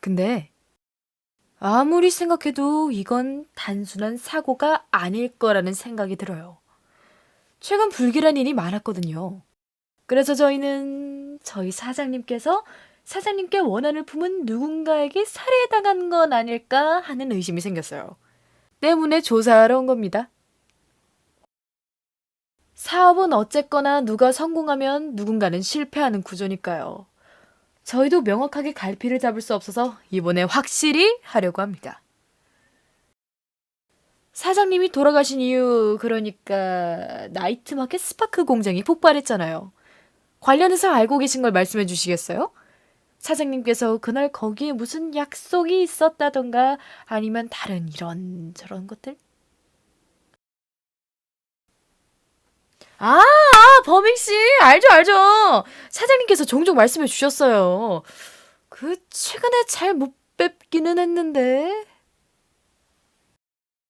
근데 아무리 생각해도 이건 단순한 사고가 아닐 거라는 생각이 들어요. 최근 불길한 일이 많았거든요. 그래서 저희는 저희 사장님께서 사장님께 원한을 품은 누군가에게 살해당한 건 아닐까 하는 의심이 생겼어요. 때문에 조사하러 온 겁니다. 사업은 어쨌거나 누가 성공하면 누군가는 실패하는 구조니까요. 저희도 명확하게 갈피를 잡을 수 없어서 이번에 확실히 하려고 합니다. 사장님이 돌아가신 이유, 그러니까 나이트마켓 스파크 공장이 폭발했잖아요. 관련해서 알고 계신 걸 말씀해 주시겠어요? 사장님께서 그날 거기에 무슨 약속이 있었다던가 아니면 다른 이런 저런 것들? 아, 아, 범익 씨, 알죠, 알죠. 사장님께서 종종 말씀해 주셨어요. 그, 최근에 잘 못 뵙기는 했는데.